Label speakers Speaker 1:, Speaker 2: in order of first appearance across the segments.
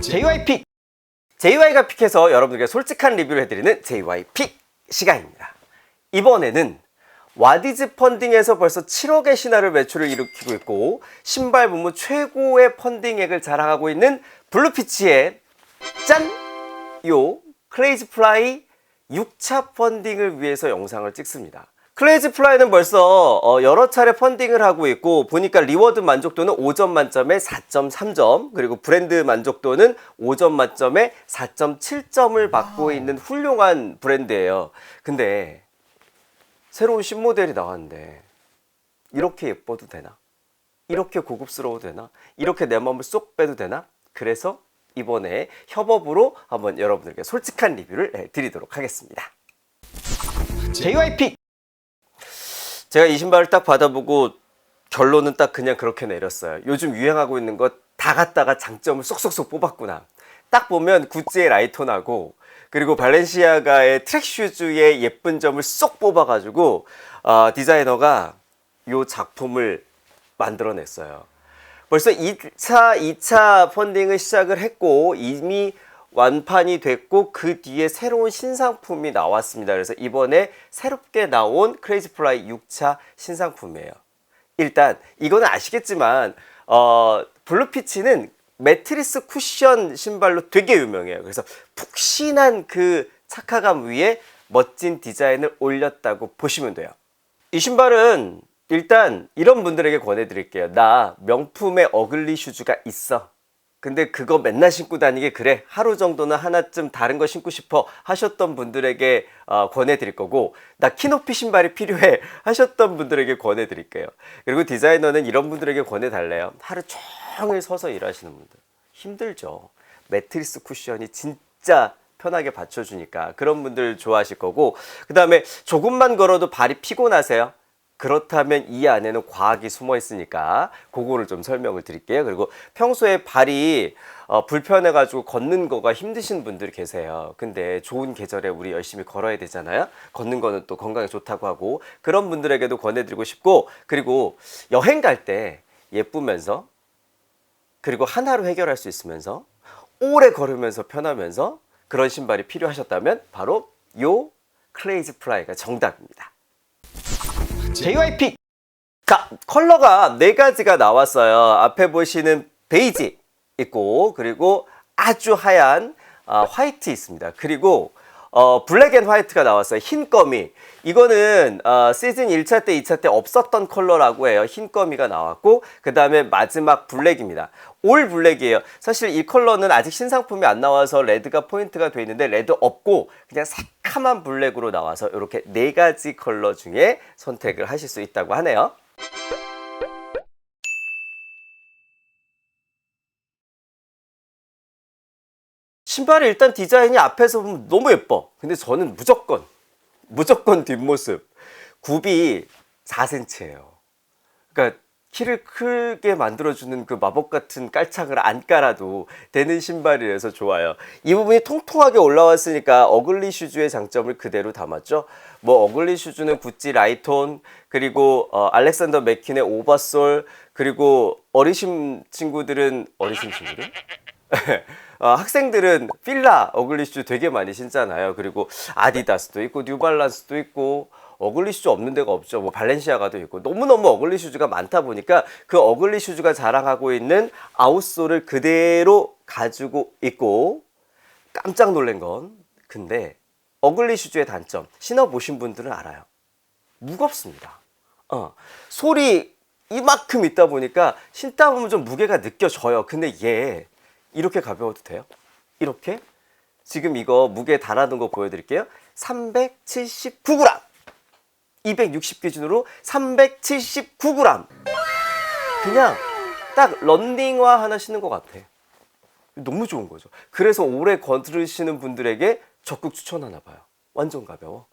Speaker 1: JY픽! JY가 픽해서 여러분들께 솔직한 리뷰를 해드리는 JY픽 시간입니다. 이번에는 와디즈 펀딩에서 벌써 7억의 신화를 매출을 일으키고 있고 신발 부문 최고의 펀딩액을 자랑하고 있는 블루피치의 짠! 요 크레이지 플라이 6차 펀딩을 위해서 영상을 찍습니다. 크레이지 플라이는 벌써 어, 여러 차례 펀딩을 하고 있고 보니까 리워드 만족도는 5점 만점에 4.3점 그리고 브랜드 만족도는 5점 만점에 4.7점을 받고 있는 훌륭한 브랜드예요. 근데 새로운 신모델이 나왔는데 이렇게 예뻐도 되나? 이렇게 고급스러워도 되나? 이렇게 내 마음을 쏙 빼도 되나? 그래서 이번에 협업으로 한번 여러분들께 솔직한 리뷰를 해 드리도록 하겠습니다. JY픽! 제가 이 신발을 딱 받아보고 결론은 딱 그냥 그렇게 내렸어요. 요즘 유행하고 있는 것 다 갖다가 장점을 쏙쏙쏙 뽑았구나. 딱 보면 구찌의 라이톤하고 그리고 발렌시아가의 트랙 슈즈의 예쁜 점을 쏙 뽑아가지고 어, 디자이너가 이 작품을 만들어냈어요. 벌써 2차, 2차 펀딩을 시작을 했고 이미 완판이 됐고 그 뒤에 새로운 신상품이 나왔습니다. 그래서 이번에 새롭게 나온 크레이지 플라이 6차 신상품이에요. 일단 이거는 아시겠지만 어, 블루피치는 매트리스 쿠션 신발로 되게 유명해요. 그래서 푹신한 그 착화감 위에 멋진 디자인을 올렸다고 보시면 돼요. 이 신발은 일단 이런 분들에게 권해드릴게요. 나 명품의 어글리 슈즈가 있어. 근데 그거 맨날 신고 다니게 그래. 하루 정도는 하나쯤 다른 거 신고 싶어 하셨던 분들에게 어, 권해드릴 거고 나 키 높이 신발이 필요해 하셨던 분들에게 권해드릴게요. 그리고 디자이너는 이런 분들에게 권해달래요. 하루 종일 서서 일하시는 분들 힘들죠. 매트리스 쿠션이 진짜 편하게 받쳐주니까 그런 분들 좋아하실 거고 그 다음에 조금만 걸어도 발이 피곤하세요. 그렇다면 이 안에는 과학이 숨어 있으니까 그거를 좀 설명을 드릴게요. 그리고 평소에 발이 어, 불편해가지고 걷는 거가 힘드신 분들이 계세요. 근데 좋은 계절에 우리 열심히 걸어야 되잖아요. 걷는 거는 또 건강에 좋다고 하고 그런 분들에게도 권해드리고 싶고 그리고 여행 갈 때 예쁘면서 그리고 하나로 해결할 수 있으면서 오래 걸으면서 편하면서 그런 신발이 필요하셨다면 바로 요 클레이즈 플라이가 정답입니다. JY픽! 자, 컬러가 네 가지가 나왔어요. 앞에 보시는 베이지 있고, 그리고 아주 하얀 아, 화이트 있습니다. 그리고 어, 블랙 앤 화이트가 나왔어요. 흰 거미. 이거는 어, 시즌 1차 때, 2차 때 없었던 컬러라고 해요. 흰 거미가 나왔고, 그 다음에 마지막 블랙입니다. 올 블랙이에요. 사실 이 컬러는 아직 신상품이 안 나와서 레드가 포인트가 돼 있는데, 레드 없고, 그냥 새카만 블랙으로 나와서 이렇게 네 가지 컬러 중에 선택을 하실 수 있다고 하네요. 신발이 일단 디자인이 앞에서 보면 너무 예뻐. 근데 저는 무조건, 무조건 뒷모습. 굽이 4cm예요. 그러니까 키를 크게 만들어주는 그 마법 같은 깔창을 안 깔아도 되는 신발이라서 좋아요. 이 부분이 통통하게 올라왔으니까 어글리 슈즈의 장점을 그대로 담았죠. 뭐 어글리 슈즈는 구찌 라이톤 그리고 어, 알렉산더 맥퀸의 오버솔 그리고 어리신 친구들은 어리신 친구들? 어, 학생들은 필라 어글리 슈즈 되게 많이 신잖아요. 그리고 아디다스도 있고 뉴발란스도 있고 어글리 슈즈 없는 데가 없죠. 뭐 발렌시아가도 있고 너무너무 어글리 슈즈가 많다 보니까 그 어글리 슈즈가 자랑하고 있는 아웃솔을 그대로 가지고 있고 깜짝 놀란 건 근데 어글리 슈즈의 단점 신어보신 분들은 알아요. 무겁습니다. 어, 솔이 이만큼 있다 보니까 신다 보면 좀 무게가 느껴져요. 근데 얘 이렇게 가벼워도 돼요? 이렇게? 지금 이거 무게 달아둔 거 보여드릴게요. 379g! 260 기준으로 379g! 그냥 딱 런닝화 하나 신는 것 같아. 너무 좋은 거죠. 그래서 오래 걸으시는 분들에게 적극 추천하나 봐요. 완전 가벼워.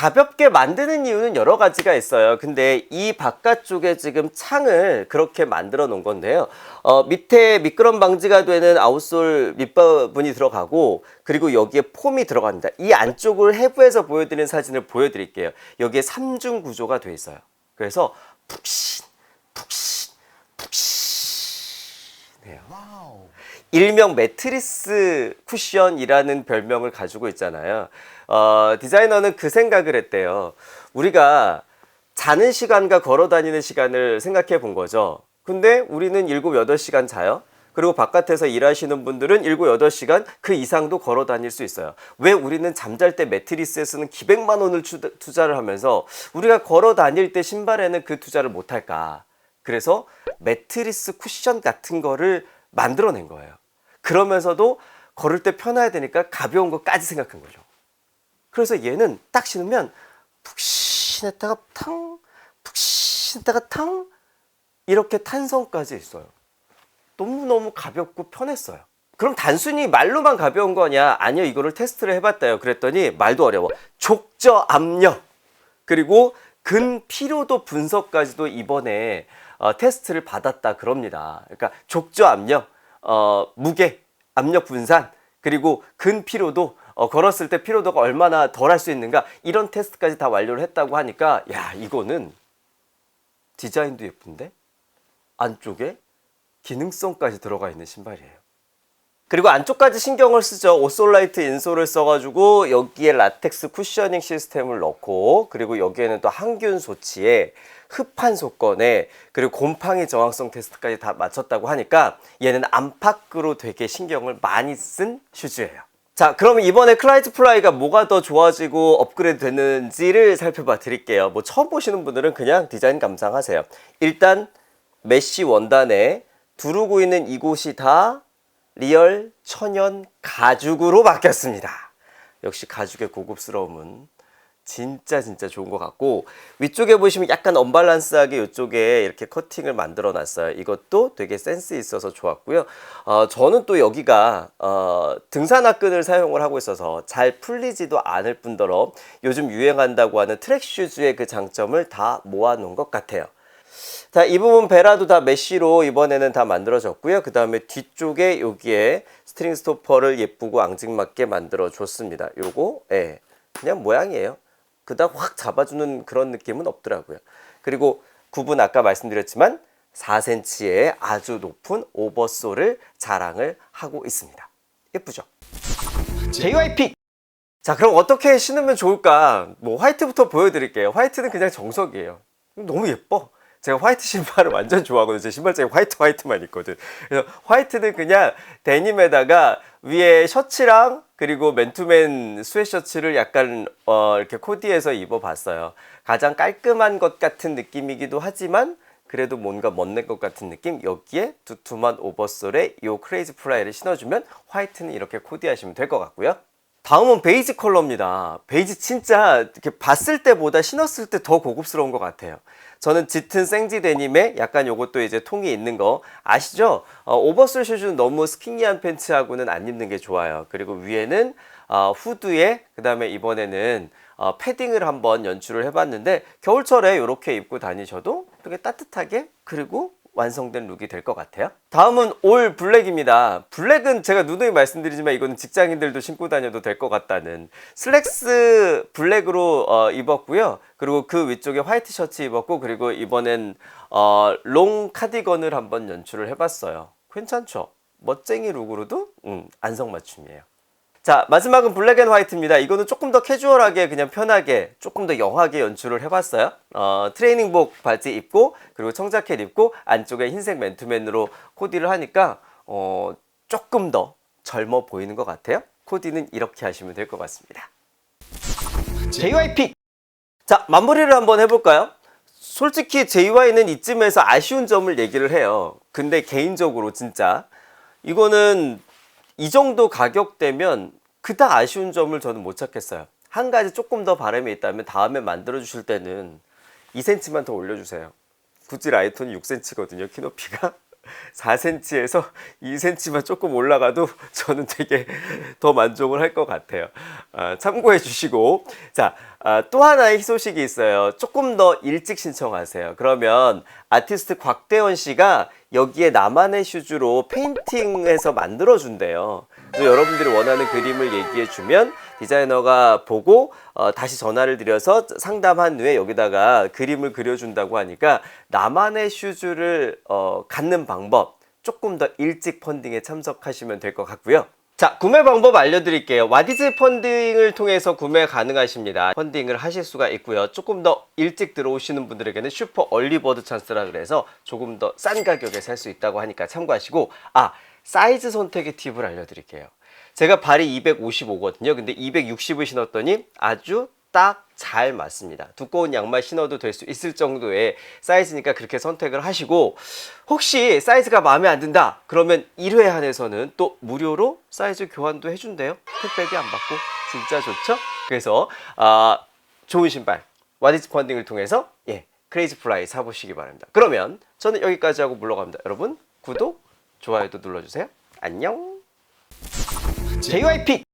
Speaker 1: 가볍게 만드는 이유는 여러 가지가 있어요. 근데 이 바깥쪽에 지금 창을 그렇게 만들어 놓은 건데요. 어, 밑에 미끄럼 방지가 되는 아웃솔 밑부분이 들어가고 그리고 여기에 폼이 들어갑니다. 이 안쪽을 해부해서 보여드리는 사진을 보여드릴게요. 여기에 삼중 구조가 돼 있어요. 그래서 푹신, 푹신, 푹신해요. 일명 매트리스 쿠션이라는 별명을 가지고 있잖아요. 어, 디자이너는 그 생각을 했대요. 우리가 자는 시간과 걸어 다니는 시간을 생각해 본 거죠. 근데 우리는 7, 8시간 자요. 그리고 바깥에서 일하시는 분들은 7, 8시간 그 이상도 걸어 다닐 수 있어요. 왜 우리는 잠잘 때 매트리스에 쓰는 기백만 원을 투- 투자를 하면서 우리가 걸어 다닐 때 신발에는 그 투자를 못 할까? 그래서 매트리스 쿠션 같은 거를 만들어낸 거예요. 그러면서도 걸을 때 편해야 되니까 가벼운 것까지 생각한 거죠. 그래서 얘는 딱 신으면 푹신했다가 탕, 푹신했다가 탕 이렇게 탄성까지 있어요. 너무너무 가볍고 편했어요. 그럼 단순히 말로만 가벼운 거냐? 아니요, 이거를 테스트를 해봤다요. 그랬더니 말도 어려워. 족저 압력 그리고 근 피로도 분석까지도 이번에 어, 테스트를 받았다 그럽니다. 그러니까 족저 압력, 어, 무게, 압력 분산 그리고 근 피로도 어, 걸었을 때 피로도가 얼마나 덜 할 수 있는가 이런 테스트까지 다 완료를 했다고 하니까 야 이거는 디자인도 예쁜데 안쪽에 기능성까지 들어가 있는 신발이에요. 그리고 안쪽까지 신경을 쓰죠. 오솔라이트 인솔을 써가지고 여기에 라텍스 쿠셔닝 시스템을 넣고 그리고 여기에는 또 항균 소치에 흡판 속건에 그리고 곰팡이 저항성 테스트까지 다 마쳤다고 하니까 얘는 안팎으로 되게 신경을 많이 쓴 슈즈예요. 자, 그러면 이번에 클라이트 플라이가 뭐가 더 좋아지고 업그레이드 됐는지를 살펴봐 드릴게요. 뭐 처음 보시는 분들은 그냥 디자인 감상하세요. 일단 메쉬 원단에 두르고 있는 이곳이 다 리얼 천연 가죽으로 바뀌었습니다. 역시 가죽의 고급스러움은 진짜 진짜 좋은 것 같고 위쪽에 보시면 약간 언밸런스하게 이쪽에 이렇게 커팅을 만들어 놨어요. 이것도 되게 센스 있어서 좋았고요. 어, 저는 또 여기가 어, 등산화끈을 사용을 하고 있어서 잘 풀리지도 않을 뿐더러 요즘 유행한다고 하는 트랙 슈즈의 그 장점을 다 모아놓은 것 같아요. 자, 이 부분 베라도 다 메쉬로 이번에는 다 만들어졌고요. 그 다음에 뒤쪽에 여기에 스트링 스토퍼를 예쁘고 앙증맞게 만들어 줬습니다. 요거, 예, 그냥 모양이에요. 그닥 확 잡아주는 그런 느낌은 없더라고요. 그리고 굽은 아까 말씀드렸지만 4cm의 아주 높은 오버솔을 자랑을 하고 있습니다. 예쁘죠? JYP! 자, 그럼 어떻게 신으면 좋을까? 뭐, 화이트부터 보여드릴게요. 화이트는 그냥 정석이에요. 너무 예뻐. 제가 화이트 신발을 완전 좋아하거든요. 제 신발장에 화이트 화이트만 있거든. 그래서 화이트는 그냥 데님에다가 위에 셔츠랑 그리고 맨투맨 스웨셔츠를 약간 어 이렇게 코디해서 입어봤어요. 가장 깔끔한 것 같은 느낌이기도 하지만 그래도 뭔가 멋낸 것 같은 느낌. 여기에 두툼한 오버솔에 이 크레이지 플라이를 신어주면 화이트는 이렇게 코디하시면 될 것 같고요. 다음은 베이지 컬러입니다. 베이지 진짜 이렇게 봤을 때보다 신었을 때 더 고급스러운 것 같아요. 저는 짙은 생지 데님에 약간 요것도 이제 통이 있는 거 아시죠? 어, 오버솔 슈즈는 너무 스키니한 팬츠하고는 안 입는 게 좋아요. 그리고 위에는 어, 후드에 그 다음에 이번에는 어, 패딩을 한번 연출을 해봤는데 겨울철에 이렇게 입고 다니셔도 되게 따뜻하게 그리고 완성된 룩이 될 것 같아요. 다음은 올 블랙입니다. 블랙은 제가 누누이 말씀드리지만 이거는 직장인들도 신고 다녀도 될 것 같다는 슬랙스 블랙으로 어, 입었고요. 그리고 그 위쪽에 화이트 셔츠 입었고 그리고 이번엔 어, 롱 카디건을 한번 연출을 해봤어요. 괜찮죠? 멋쟁이 룩으로도 음, 안성맞춤이에요. 자 마지막은 블랙 앤 화이트입니다. 이거는 조금 더 캐주얼하게 그냥 편하게 조금 더 영하게 연출을 해봤어요. 어, 트레이닝복 바지 입고 그리고 청자켓 입고 안쪽에 흰색 맨투맨으로 코디를 하니까 어, 조금 더 젊어 보이는 것 같아요. 코디는 이렇게 하시면 될 것 같습니다. JYP 자 마무리를 한번 해볼까요? 솔직히 JY는 이쯤에서 아쉬운 점을 얘기를 해요. 근데 개인적으로 진짜 이거는 이 정도 가격대면 그닥 아쉬운 점을 저는 못 찾겠어요. 한 가지 조금 더 바람이 있다면 다음에 만들어 주실 때는 2cm만 더 올려주세요. 구찌 라이톤이 6cm거든요. 키높이가 4cm에서 2cm만 조금 올라가도 저는 되게 더 만족을 할 것 같아요. 아, 참고해 주시고 자. 아, 또 하나의 희소식이 있어요. 조금 더 일찍 신청하세요. 그러면 아티스트 곽대원 씨가 여기에 나만의 슈즈로 페인팅해서 만들어준대요. 여러분들이 원하는 그림을 얘기해 주면 디자이너가 보고 어, 다시 전화를 드려서 상담한 후에 여기다가 그림을 그려준다고 하니까 나만의 슈즈를 어, 갖는 방법 조금 더 일찍 펀딩에 참석하시면 될 것 같고요. 자, 구매 방법 알려드릴게요. 와디즈 펀딩을 통해서 구매 가능하십니다. 펀딩을 하실 수가 있고요. 조금 더 일찍 들어오시는 분들에게는 슈퍼 얼리버드 찬스라 그래서 조금 더 싼 가격에 살 수 있다고 하니까 참고하시고, 아, 사이즈 선택의 팁을 알려드릴게요. 제가 발이 255거든요. 근데 260을 신었더니 아주 딱 잘 맞습니다. 두꺼운 양말 신어도 될 수 있을 정도의 사이즈니까 그렇게 선택을 하시고 혹시 사이즈가 마음에 안 든다 그러면 1회 한해서는 또 무료로 사이즈 교환도 해준대요. 택배비 안 받고 진짜 좋죠? 그래서 아, 좋은 신발 와디즈 펀딩을 통해서 예 크레이지 플라이 사보시기 바랍니다. 그러면 저는 여기까지 하고 물러갑니다. 여러분 구독 좋아요도 눌러주세요. 안녕. JYP